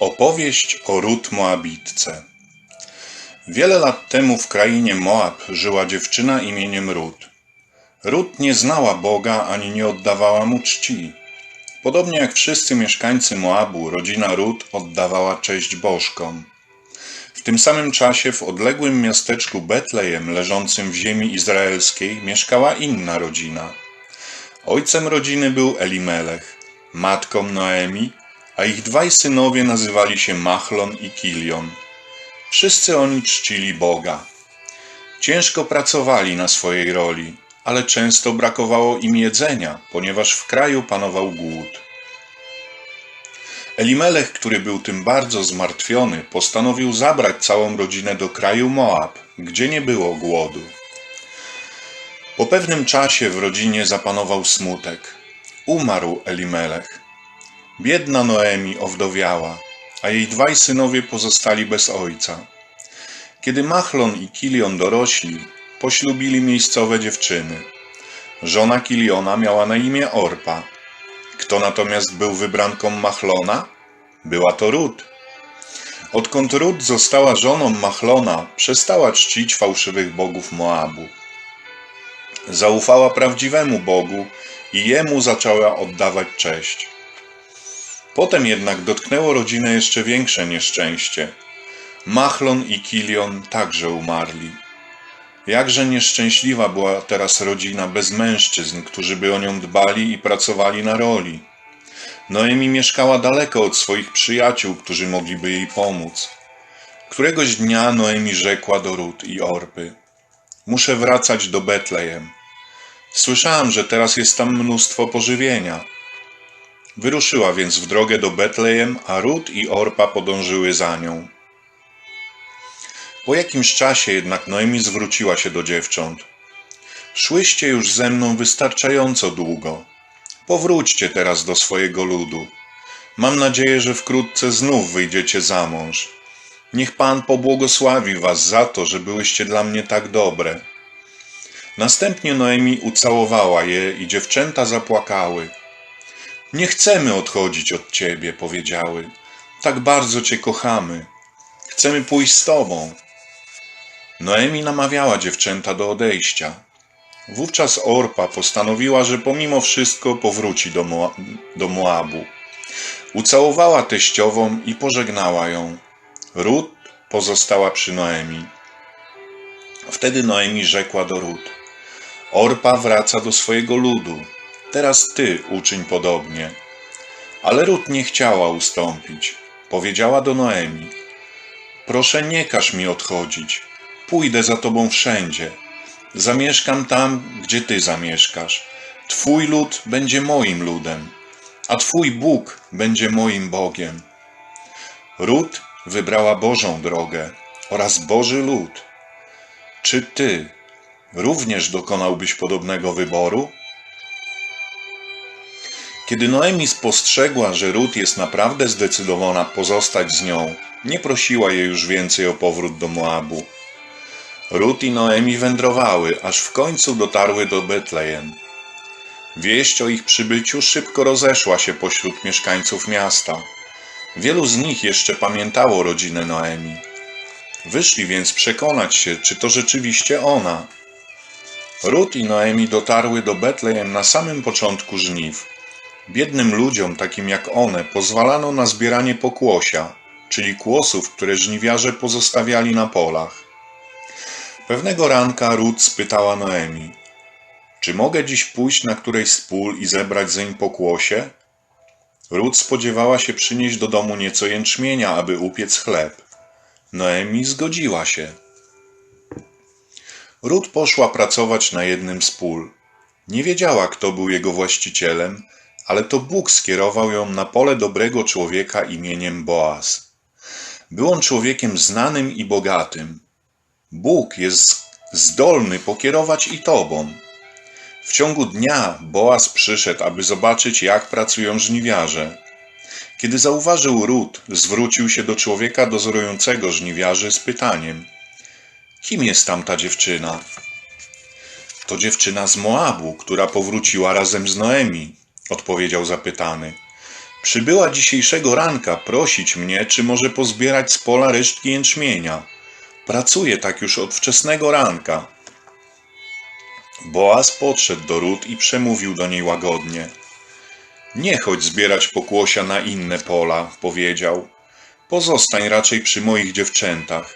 Opowieść o Rut Moabitce. Wiele lat temu w krainie Moab żyła dziewczyna imieniem Rut. Rut nie znała Boga ani nie oddawała mu czci. Podobnie jak wszyscy mieszkańcy Moabu, rodzina Rut oddawała cześć bożkom. W tym samym czasie w odległym miasteczku Betlejem, leżącym w ziemi izraelskiej, mieszkała inna rodzina. Ojcem rodziny był Elimelech, matką Noemi, a ich dwaj synowie nazywali się Machlon i Kilion. Wszyscy oni czcili Boga. Ciężko pracowali na swojej roli, ale często brakowało im jedzenia, ponieważ w kraju panował głód. Elimelech, który był tym bardzo zmartwiony, postanowił zabrać całą rodzinę do kraju Moab, gdzie nie było głodu. Po pewnym czasie w rodzinie zapanował smutek. Umarł Elimelech. Biedna Noemi owdowiała, a jej dwaj synowie pozostali bez ojca. Kiedy Machlon i Kilion dorośli, poślubili miejscowe dziewczyny. Żona Kiliona miała na imię Orpa. Kto natomiast był wybranką Machlona? Była to Rut. Odkąd Rut została żoną Machlona, przestała czcić fałszywych bogów Moabu. Zaufała prawdziwemu Bogu i jemu zaczęła oddawać cześć. Potem jednak dotknęło rodzinę jeszcze większe nieszczęście. Machlon i Kilion także umarli. Jakże nieszczęśliwa była teraz rodzina bez mężczyzn, którzy by o nią dbali i pracowali na roli. Noemi mieszkała daleko od swoich przyjaciół, którzy mogliby jej pomóc. Któregoś dnia Noemi rzekła do Rut i Orpy: Muszę wracać do Betlejem. Słyszałam, że teraz jest tam mnóstwo pożywienia. Wyruszyła więc w drogę do Betlejem, a Rut i Orpa podążyły za nią. Po jakimś czasie jednak Noemi zwróciła się do dziewcząt. Szłyście już ze mną wystarczająco długo. Powróćcie teraz do swojego ludu. Mam nadzieję, że wkrótce znów wyjdziecie za mąż. Niech Pan pobłogosławi was za to, że byłyście dla mnie tak dobre. Następnie Noemi ucałowała je i dziewczęta zapłakały. Nie chcemy odchodzić od Ciebie, powiedziały. Tak bardzo Cię kochamy. Chcemy pójść z Tobą. Noemi namawiała dziewczęta do odejścia. Wówczas Orpa postanowiła, że pomimo wszystko powróci do, do Moabu. Ucałowała teściową i pożegnała ją. Rut pozostała przy Noemi. Wtedy Noemi rzekła do Rut: Orpa wraca do swojego ludu. Teraz ty uczyń podobnie. Ale Rut nie chciała ustąpić. Powiedziała do Noemi: Proszę, nie każ mi odchodzić. Pójdę za tobą wszędzie. Zamieszkam tam, gdzie ty zamieszkasz. Twój lud będzie moim ludem, a twój Bóg będzie moim Bogiem. Rut wybrała Bożą drogę oraz Boży lud. Czy ty również dokonałbyś podobnego wyboru? Kiedy Noemi spostrzegła, że Rut jest naprawdę zdecydowana pozostać z nią, nie prosiła jej już więcej o powrót do Moabu. Rut i Noemi wędrowały, aż w końcu dotarły do Betlejem. Wieść o ich przybyciu szybko rozeszła się pośród mieszkańców miasta. Wielu z nich jeszcze pamiętało rodzinę Noemi. Wyszli więc przekonać się, czy to rzeczywiście ona. Rut i Noemi dotarły do Betlejem na samym początku żniw. Biednym ludziom, takim jak one, pozwalano na zbieranie pokłosia, czyli kłosów, które żniwiarze pozostawiali na polach. Pewnego ranka Rut spytała Noemi: Czy mogę dziś pójść na którejś z pól i zebrać zeń pokłosie? Rut spodziewała się przynieść do domu nieco jęczmienia, aby upiec chleb. Noemi zgodziła się. Rut poszła pracować na jednym z pól. Nie wiedziała, kto był jego właścicielem, ale to Bóg skierował ją na pole dobrego człowieka imieniem Boaz. Był on człowiekiem znanym i bogatym. Bóg jest zdolny pokierować i tobą. W ciągu dnia Boaz przyszedł, aby zobaczyć, jak pracują żniwiarze. Kiedy zauważył Rut, zwrócił się do człowieka dozorującego żniwiarzy z pytaniem: Kim jest tamta dziewczyna? To dziewczyna z Moabu, która powróciła razem z Noemi, odpowiedział zapytany. Przybyła dzisiejszego ranka prosić mnie, czy może pozbierać z pola resztki jęczmienia. Pracuje tak już od wczesnego ranka. Boaz podszedł do Rut i przemówił do niej łagodnie. Nie chodź zbierać pokłosia na inne pola, powiedział. Pozostań raczej przy moich dziewczętach.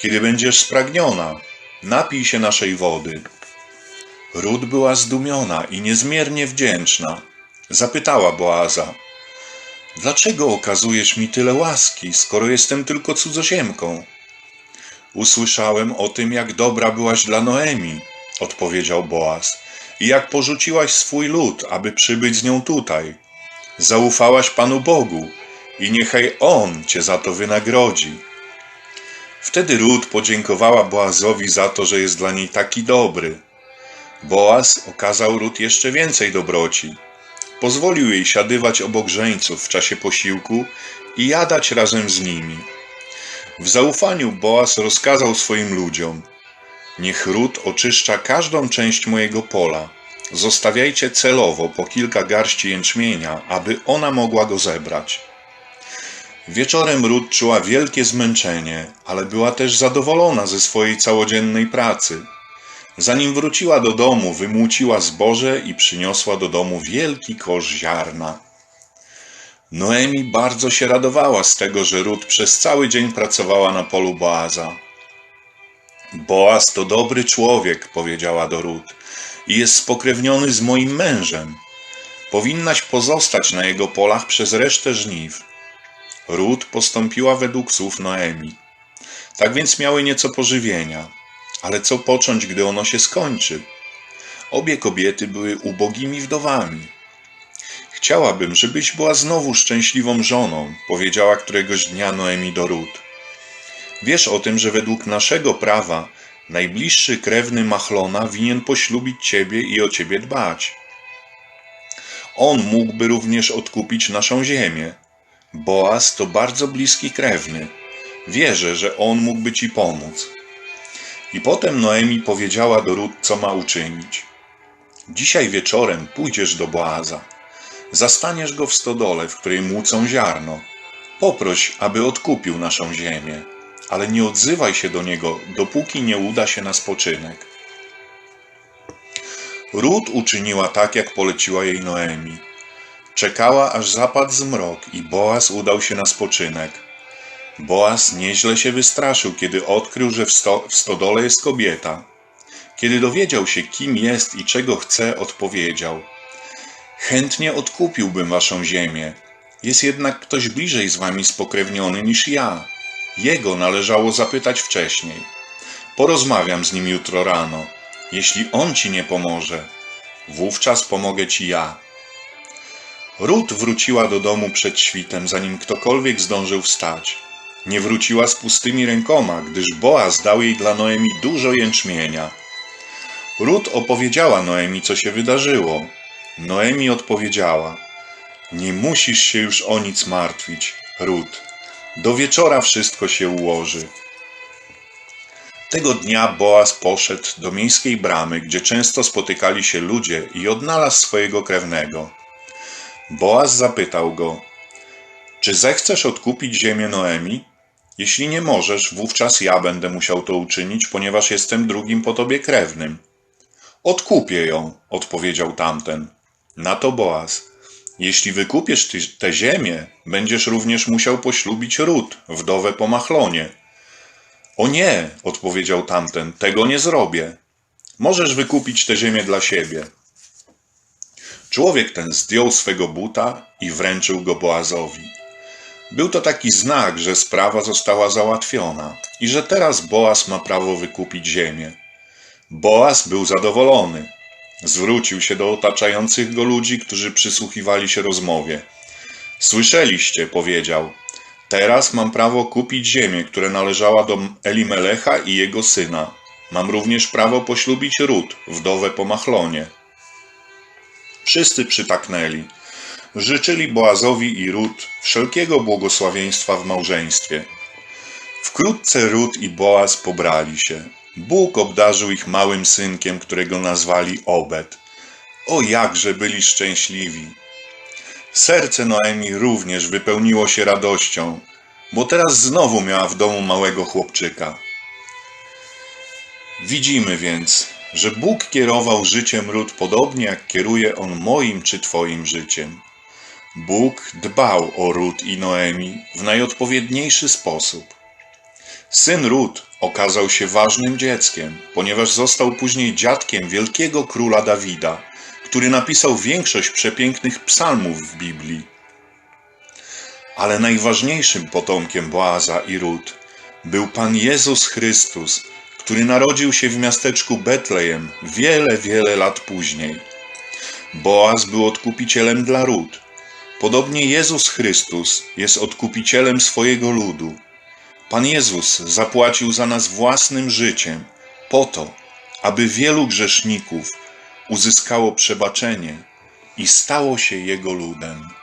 Kiedy będziesz spragniona, napij się naszej wody. Rut była zdumiona i niezmiernie wdzięczna. Zapytała Boaza, dlaczego okazujesz mi tyle łaski, skoro jestem tylko cudzoziemką? Usłyszałem o tym, jak dobra byłaś dla Noemi, odpowiedział Boaz, i jak porzuciłaś swój lud, aby przybyć z nią tutaj. Zaufałaś Panu Bogu i niechaj On cię za to wynagrodzi. Wtedy Rut podziękowała Boazowi za to, że jest dla niej taki dobry. Boaz okazał Rut jeszcze więcej dobroci. Pozwolił jej siadywać obok żeńców w czasie posiłku i jadać razem z nimi. W zaufaniu Boaz rozkazał swoim ludziom: Niech Rut oczyszcza każdą część mojego pola. Zostawiajcie celowo po kilka garści jęczmienia, aby ona mogła go zebrać. Wieczorem Rut czuła wielkie zmęczenie, ale była też zadowolona ze swojej całodziennej pracy. Zanim wróciła do domu, wymuciła zboże i przyniosła do domu wielki kosz ziarna. Noemi bardzo się radowała z tego, że Rut przez cały dzień pracowała na polu Boaza. Boaz to dobry człowiek, powiedziała do Rut, i jest spokrewniony z moim mężem. Powinnaś pozostać na jego polach przez resztę żniw. Rut postąpiła według słów Noemi. Tak więc miały nieco pożywienia. Ale co począć, gdy ono się skończy? Obie kobiety były ubogimi wdowami. Chciałabym, żebyś była znowu szczęśliwą żoną, powiedziała któregoś dnia Noemi do Rut. Wiesz o tym, że według naszego prawa najbliższy krewny Machlona winien poślubić ciebie i o ciebie dbać. On mógłby również odkupić naszą ziemię. Boaz to bardzo bliski krewny. Wierzę, że on mógłby ci pomóc. I potem Noemi powiedziała do Rut, co ma uczynić. Dzisiaj wieczorem pójdziesz do Boaza. Zastaniesz go w stodole, w której młócą ziarno. Poproś, aby odkupił naszą ziemię, ale nie odzywaj się do niego, dopóki nie uda się na spoczynek. Rut uczyniła tak, jak poleciła jej Noemi. Czekała, aż zapadł zmrok i Boaz udał się na spoczynek. Boaz nieźle się wystraszył, kiedy odkrył, że w, sto, w stodole jest kobieta. Kiedy dowiedział się, kim jest i czego chce, odpowiedział: Chętnie odkupiłbym waszą ziemię. Jest jednak ktoś bliżej z wami spokrewniony niż ja. Jego należało zapytać wcześniej. Porozmawiam z nim jutro rano. Jeśli on ci nie pomoże, wówczas pomogę ci ja. Rut wróciła do domu przed świtem, zanim ktokolwiek zdążył wstać. Nie wróciła z pustymi rękoma, gdyż Boaz dał jej dla Noemi dużo jęczmienia. Rut opowiedziała Noemi, co się wydarzyło. Noemi odpowiedziała: Nie musisz się już o nic martwić, Rut. Do wieczora wszystko się ułoży. Tego dnia Boaz poszedł do miejskiej bramy, gdzie często spotykali się ludzie i odnalazł swojego krewnego. Boaz zapytał go: Czy zechcesz odkupić ziemię Noemi? Jeśli nie możesz, wówczas ja będę musiał to uczynić, ponieważ jestem drugim po tobie krewnym. Odkupię ją, odpowiedział tamten. Na to Boaz. Jeśli wykupiesz tę ziemię, będziesz również musiał poślubić Rut, wdowę po Machlonie. O nie, odpowiedział tamten, tego nie zrobię. Możesz wykupić tę ziemię dla siebie. Człowiek ten zdjął swego buta i wręczył go Boazowi. Był to taki znak, że sprawa została załatwiona i że teraz Boaz ma prawo wykupić ziemię. Boaz był zadowolony. Zwrócił się do otaczających go ludzi, którzy przysłuchiwali się rozmowie. Słyszeliście, powiedział. Teraz mam prawo kupić ziemię, która należała do Elimelecha i jego syna. Mam również prawo poślubić Rut, wdowę po Machlonie. Wszyscy przytaknęli. Życzyli Boazowi i Rut wszelkiego błogosławieństwa w małżeństwie. Wkrótce Rut i Boaz pobrali się. Bóg obdarzył ich małym synkiem, którego nazwali Obed. O jakże byli szczęśliwi! Serce Noemi również wypełniło się radością, bo teraz znowu miała w domu małego chłopczyka. Widzimy więc, że Bóg kierował życiem Rut podobnie jak kieruje On moim czy Twoim życiem. Bóg dbał o Rut i Noemi w najodpowiedniejszy sposób. Syn Rut okazał się ważnym dzieckiem, ponieważ został później dziadkiem wielkiego króla Dawida, który napisał większość przepięknych psalmów w Biblii. Ale najważniejszym potomkiem Boaza i Rut był Pan Jezus Chrystus, który narodził się w miasteczku Betlejem wiele, wiele lat później. Boaz był odkupicielem dla Rut. Podobnie Jezus Chrystus jest odkupicielem swojego ludu. Pan Jezus zapłacił za nas własnym życiem, po to, aby wielu grzeszników uzyskało przebaczenie i stało się Jego ludem.